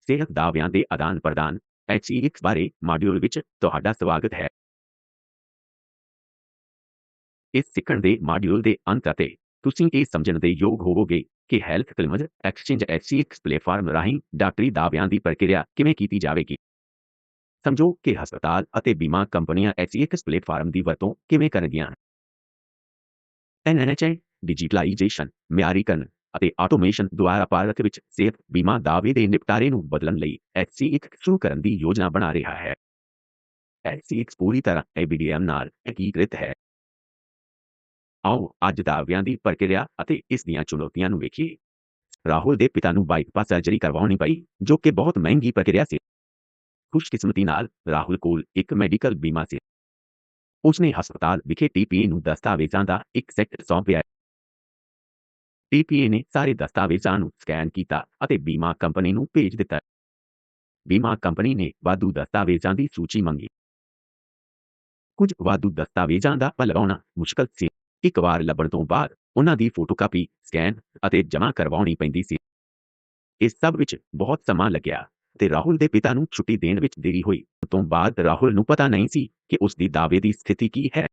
ਸਿਹਤ ਦਾਅਵਿਆਂ ਦੇ ਆਦਾਨ-ਪ੍ਰਦਾਨ HCX ਬਾਰੇ ਮਾਡਿਊਲ ਵਿੱਚ ਤੁਹਾਡਾ ਸਵਾਗਤ ਹੈ। ਇਸ ਸਿੱਖਣ ਦੇ ਮਾਡਿਊਲ ਦੇ ਅੰਤ ਅਤੇ ਤੁਸੀਂ ਇਹ ਸਮਝਣ ਦੇ ਯੋਗ ਹੋਵੋਗੇ ਕਿ health claims exchange HCX platform ਰਾਹੀਂ ਡਾਕਟਰੀ ਦਾਅਵਿਆਂ ਦੀ ਪ੍ਰਕਿਰਿਆ ਕਿਵੇਂ ਕੀਤੀ ਜਾਵੇਗੀ। ਸਮਝੋ ਕਿ ਹਸਪਤਾਲ ਅਤੇ ਬੀਮਾ ਕੰਪਨੀਆਂ HCX ਪਲੇਟਫਾਰਮ ਦੀ ਵਰਤੋਂ ਕਿਵੇਂ ਕਰਨਗੀਆਂ। NHI ਡਿਜੀਟਲਾਈਜੇਸ਼ਨ, ਮਿਆਰੀਕਰਨ ਅਤੇ ਆਟੋਮੇਸ਼ਨ ਦੁਆਰਾ ਭਾਰਤ ਵਿੱਚ ਸਿਹਤ ਬੀਮਾ ਦਾਅਵੇ ਦੇ ਨਿਪਟਾਰੇ ਨੂੰ ਬਦਲਣ ਲਈ HCX ਸ਼ੁਰੂ ਕਰਨ ਦੀ ਯੋਜਨਾ ਬਣਾ ਰਿਹਾ ਹੈ। HCX ਪੂਰੀ ਤਰ੍ਹਾਂ ABDM ਨਾਲ ਏਕੀਕ੍ਰਿਤ ਹੈ। ਆਓ ਅੱਜ ਦਾਅਵਿਆਂ ਦੀ ਪ੍ਰਕਿਰਿਆ ਅਤੇ ਇਸ ਦੀਆਂ ਚੁਣੌਤੀਆਂ ਨੂੰ ਵੇਖੀਏ। ਰਾਹੁਲ ਦੇ ਪਿਤਾ ਨੂੰ ਬਾਈਪਾਸ ਸਰਜਰੀ ਕਰਵਾਉਣੀ ਪਈ, ਜੋ ਕਿ ਬਹੁਤ ਮਹਿੰਗੀ ਪ੍ਰਕਿਰਿਆ ਸੀ। ਖੁਸ਼ਕਿਸਮਤੀ ਨਾਲ ਰਾਹੁਲ ਕੋਲ ਇੱਕ ਮੈਡੀਕਲ ਬੀਮਾ ਸੀ। ਉਸਨੇ ਹਸਪਤਾਲ ਵਿਖੇ ਟੀਪੀਏ ਨੂੰ ਦਸਤਾਵੇਜ਼ਾਂ ਦਾ ਇੱਕ ਸੈੱਟ ਸੌਂਪਿਆ। ਟੀਪੀਏ ਨੇ ਸਾਰੇ ਦਸਤਾਵੇਜ਼ਾਂ ਨੂੰ ਸਕੈਨ ਕੀਤਾ ਅਤੇ ਬੀਮਾ ਕੰਪਨੀ ਨੂੰ ਭੇਜ ਦਿੱਤਾ। ਬੀਮਾ ਕੰਪਨੀ ਨੇ ਵਾਧੂ ਦਸਤਾਵੇਜ਼ਾਂ ਦੀ ਸੂਚੀ ਮੰਗੀ। ਕੁਝ ਵਾਧੂ ਦਸਤਾਵੇਜ਼ਾਂ ਦਾ ਪਤਾ ਲਗਾਉਣਾ ਮੁਸ਼ਕਲ ਸੀ। ਇੱਕ ਵਾਰ ਲੱਭਣ ਤੋਂ ਬਾਅਦ ਉਹਨਾਂ ਦੀ ਫੋਟੋਕਾਪੀ, ਸਕੈਨ ਅਤੇ ਜਮ੍ਹਾਂ ਕਰਵਾਉਣੀ ਪੈਂਦੀ ਸੀ। ਇਸ ਸਭ ਵਿੱਚ ਬਹੁਤ ਸਮਾਂ ਲੱਗਿਆ ਤੇ ਰਾਹੁਲ ਦੇ ਪਿਤਾ ਨੂੰ ਛੁੱਟੀ ਦੇਣ ਵਿੱਚ ਦੇਰੀ ਹੋਈ। ਤੋਂ ਬਾਅਦ ਰਾਹੁਲ ਨੂੰ ਪਤਾ ਨਹੀਂ ਸੀ ਕਿ ਉਸ ਦੀ ਦਾਅਵੇ ਦੀ ਸਥਿਤੀ ਕੀ ਹੈ।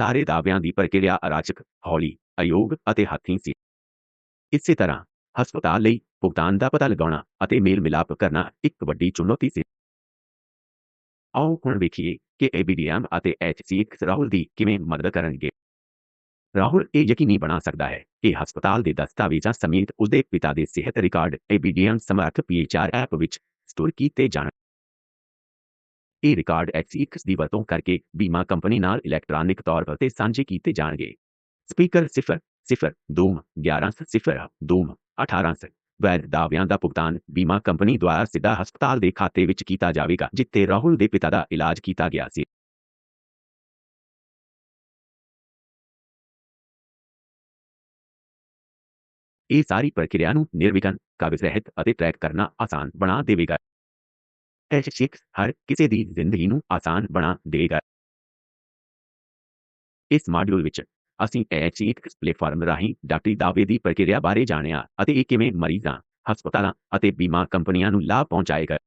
ਸਾਰੇ ਦਾਅਵਿਆਂ ਦੀ ਪ੍ਰਕਿਰਿਆ ਅਰਾਜਕ, ਹੌਲੀ, ਅਯੋਗ ਅਤੇ ਹੱਥੀਂ ਸੀ। ਇਸੇ ਤਰ੍ਹਾਂ ਹਸਪਤਾਲ ਲਈ ਭੁਗਤਾਨ ਦਾ ਪਤਾ ਲਗਾਉਣਾ ਅਤੇ ਮੇਲ ਮਿਲਾਪ ਕਰਨਾ ਇੱਕ ਵੱਡੀ ਚੁਣੌਤੀ ਸੀ। ਆਓ ਹੁਣ ਵੇਖੀਏ ਕਿ ABDM ਅਤੇ HCX ਰਾਹੁਲ ਦੀ ਕਿਵੇਂ ਮਦਦ ਕਰਨਗੇ। ਰਾਹੁਲ ਇਹ ਯਕੀਨੀ ਬਣਾ ਸਕਦਾ ਹੈ ਕਿ ਹਸਪਤਾਲ ਦੇ ਦਸਤਾਵੇਜ਼ਾਂ ਸਮੇਤ ਉਸਦੇ ਪਿਤਾ ਦੇ ਸਿਹਤ ਰਿਕਾਰਡ ABDM ਸਮਰੱਥ PHR ਐਪ ਵਿੱਚ ਸਟੋਰ ਕੀਤੇ ਜਾਣ। ਇਹ ਰਿਕਾਰਡ HCX ਦੀ ਵਰਤੋਂ ਕਰਕੇ ਬੀਮਾ ਕੰਪਨੀ ਨਾਲ ਇਲੈਕਟ੍ਰਾਨਿਕ ਤੌਰ ਤੇ ਸਾਂਝੇ ਕੀਤੇ ਜਾਣਗੇ। ਸਪੀਕਰ 0 0 2 11 0 2 18 ਵੈਧ ਦਾਅਵਿਆਂ ਦਾ ਭੁਗਤਾਨ ਬੀਮਾ ਕੰਪਨੀ ਦੁਆਰਾ ਸਿੱਧਾ ਹਸਪਤਾਲ ਦੇ ਖਾਤੇ ਵਿੱਚ ਕੀਤਾ ਜਾਵੇਗਾ ਜਿੱਥੇ ਰਾਹੁਲ ਦੇ ਪਿਤਾ ਦਾ ਇਲਾਜ ਕੀਤਾ ਗਿਆ ਸੀ। ਇਹ ਸਾਰੀ ਪ੍ਰਕਿਰਿਆ ਨੂੰ ਨਿਰਵਿਘਨ, ਕਾਗਜ਼ ਰਹਿਤ ਅਤੇ ਟਰੈਕ ਕਰਨਾ ਆਸਾਨ ਬਣਾ ਦੇਵੇਗਾ। HCX ਹਰ ਕਿਸੇ ਦੀ ਜ਼ਿੰਦਗੀ ਨੂੰ ਆਸਾਨ ਬਣਾ ਦੇਵੇਗਾ। ਇਸ ਮਾਡਿਊਲ ਵਿੱਚ ਅਸੀਂ HCX ਪਲੇਟਫਾਰਮ ਰਾਹੀਂ ਡਾਕਟਰੀ ਦਾਅਵੇ ਦੀ ਪ੍ਰਕਿਰਿਆ ਬਾਰੇ ਜਾਣਿਆ ਅਤੇ ਇਹ ਕਿਵੇਂ ਮਰੀਜ਼ਾਂ, ਹਸਪਤਾਲਾਂ ਅਤੇ ਬੀਮਾ ਕੰਪਨੀਆਂ ਨੂੰ ਲਾਭ ਪਹੁੰਚਾਏਗਾ।